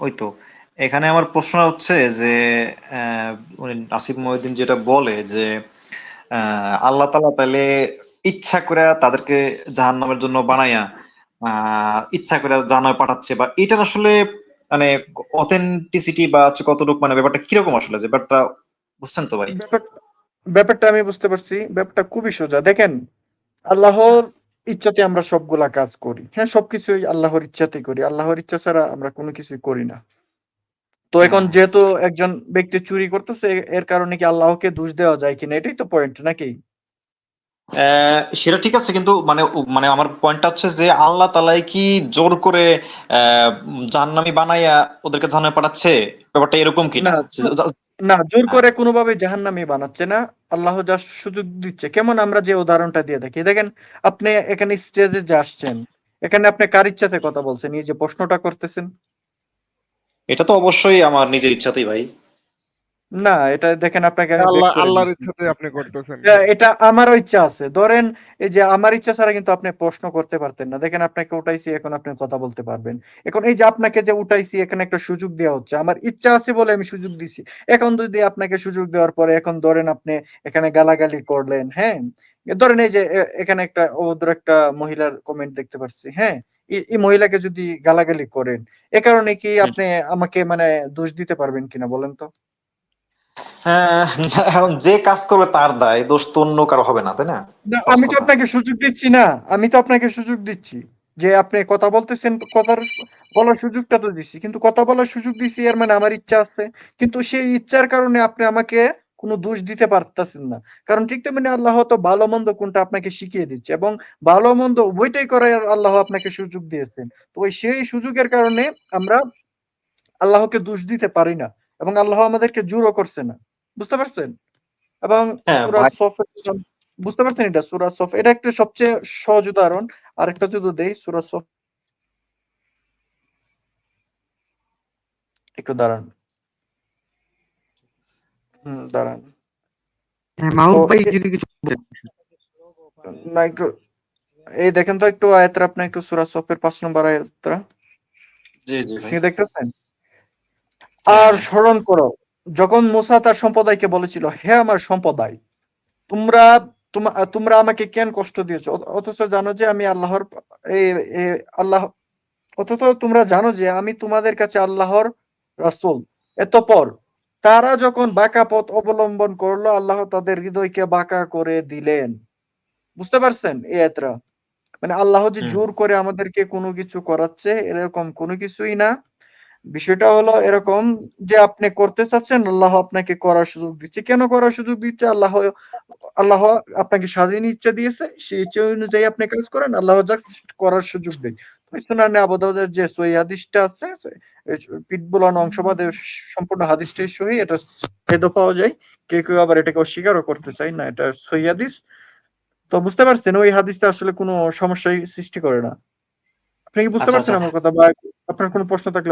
ওই তো। এখানে আমার প্রশ্ন হচ্ছে যে নাসিব মহিউদ্দিন যেটা বলে যে আল্লাহ তালা তাহলে ইচ্ছা করে তাদেরকে জাহান্নামের জন্য বানাইয়া ইচ্ছা করে জাহান্নামে পাঠাচ্ছে বা এটার আসলে মানে অথেন্টিসিটি বা কতটুকু মানে ব্যাপারটা কীরকম আসলে যে ব্যাপারটা বুঝছেন তো ভাই? ব্যাপার- ব্যাপারটা আমি বুঝতে পারছি। ব্যাপারটা খুবই সোজা। দেখেন, আল্লাহর ইচ্ছাতে আমরা সবগুলা কাজ করি। হ্যাঁ সবকিছুই আল্লাহর ইচ্ছাতে করি। আল্লাহর ইচ্ছা ছাড়া আমরা কোনো কিছুই করি না। তো এখন। যেহেতু একজন ব্যক্তি চুরি করতেছে এর কারণে কি আল্লাহকে দোষ দেওয়া যায় কিনা? এটাই তো পয়েন্ট নাকি? সেটা ঠিক আছে কিন্তু মানে মানে আমার পয়েন্টটা হচ্ছে যে আল্লাহ তালাই কি জোর করে জাহান্নামী বানাইয়া ওদেরকে জাহান্নামে পাঠাচ্ছে? ব্যাপারটা এরকম কি? না জোর করে কোনোভাবে জাহান্নামী বানাচ্ছে না আল্লাহ যা সুযোগ দিচ্ছে। কেমন আমরা যে উদাহরণটা দিয়ে দেখি দেখেন আপনি এখানে স্টেজে যে আসছেন এখানে আপনি কার ইচ্ছাতে কথা বলছেন? এই যে প্রশ্নটা করতেছেন। এটা তো অবশ্যই আমার নিজের ইচ্ছাতেই ভাই। না এটা দেখেন আপনাকে আল্লাহ আল্লাহর ইচ্ছাতে আপনি করতেছেন। এটা- এটা আমারও ইচ্ছা আছে। ধরেন এই যে আমার ইচ্ছা ছাড়া কিন্তু আপনি প্রশ্ন করতে পারতেন না। দেখেন আপনাকে উঠাইছি এখন আপনি কথা বলতে পারবেন। এখন এই যে আপনাকে যে উঠাইছি এখানে একটা সুযোগ দেওয়া হচ্ছে। আমার ইচ্ছা আছে বলে আমি সুযোগ দিছি। এখন যদি আপনাকে সুযোগ দেওয়ার পরে এখন ধরেন আপনি এখানে গালাগালি করলেন হ্যাঁ? ধরেন এই যে এখানে একটা অভদ্র একটা মহিলার কমেন্ট দেখতে পাচ্ছি হ্যাঁ? এই- মহিলাকে যদি গালাগালি করেন এ কারণে কি আপনি আমাকে মানে দোষ দিতে পারবেন কিনা বলেন তো? হ্যাঁ এখন যে কাজ করবে তার দায়, দোষ তো অন্য কারও হবে না, তাই না? আমি তো আপনাকে সুযোগ দিচ্ছি না, আমি তো আপনাকে সুযোগ দিচ্ছি যে আপনি কথা বলতেছেন, কথার বলার সুযোগটা তো দিচ্ছি, কিন্তু কথা বলার সুযোগ দিচ্ছি এর মানে আমার ইচ্ছা আছে, কিন্তু সেই ইচ্ছার কারণে আপনি আমাকে কোনো দোষ দিতে পারতেছেন না। কারণ ঠিক তেমনি আল্লাহ তো ভালো মন্দ কোনটা আপনাকে শিখিয়ে দিচ্ছে এবং ভালো মন্দ উভয়টাই করার আল্লাহ আপনাকে সুযোগ দিয়েছেন। তো ওই সেই সুযোগের কারণে আমরা আল্লাহকে দোষ দিতে পারি না এবং আল্লাহ আমাদেরকে জোরও করছে না। বুঝতে পারছেন? এবং হ্যাঁ, সূরা সফ বুঝতে পারছেন এটা? সূরা সফ এটা একটু সবচেয়ে সহজ উদাহরণ। আরেকটা যদি দেই সূরা সফ একটু দাঁড়ান। হুম দাঁড়ান। হ্যাঁ ভাই যদি কিছু না একটু এই দেখেন তো একটু আয়াতটা আপনি একটু সূরা সফের পাঁচ নম্বর আয়াতটা জি জি ভাই। দেখতেছেন? আর স্মরণ করো। যখন মুসা তার সম্প্রদায়কে বলেছিল হে আমার সম্প্রদায় তোমরা তোমরা আমাকে কেন কষ্ট দিয়েছ? অথ- অথচ জানো যে আমি আল্লাহর আল্লাহ অথচ তোমরা জানো যে আমি তোমাদের কাছে আল্লাহর রাসূল। এতপর তারা যখন বাঁকা পথ অবলম্বন করল আল্লাহ তাদের হৃদয়কে বাঁকা করে দিলেন। বুঝতে পারছেন এই মানে আল্লাহ যে জোর করে আমাদেরকে কোনো কিছু করাচ্ছে এরকম কোনো কিছুই না। বিষয়টা হলো এরকম যে আপনি করতে চাচ্ছেন আল্লাহ আপনাকে করার সুযোগ দিচ্ছে। কেন করার সুযোগ দিচ্ছে? আল্লাহ আল্লাহ আপনাকে স্বাধীন ইচ্ছা দিয়েছে সেই ইচ্ছা অনুযায়ী আপনি কাজ করেন আল্লাহ করার সুযোগ দেয়। সুনানে যে সহি হাদিসটা আছে অংশবাদে সম্পূর্ণ হাদিসটাই সহি এটা ভেদ পাওয়া যায়। কেউ কেউ আবার এটাকে অস্বীকারও করতে চায় না এটা সহি হাদিস। তো বুঝতে পারছেন ওই হাদিসটা আসলে কোনো সমস্যাই সৃষ্টি করে না। আপনি কি বুঝতে আচ্ছা, পারছেন আচ্ছা। আমার কথা বা আপনার কোনো প্রশ্ন থাকলে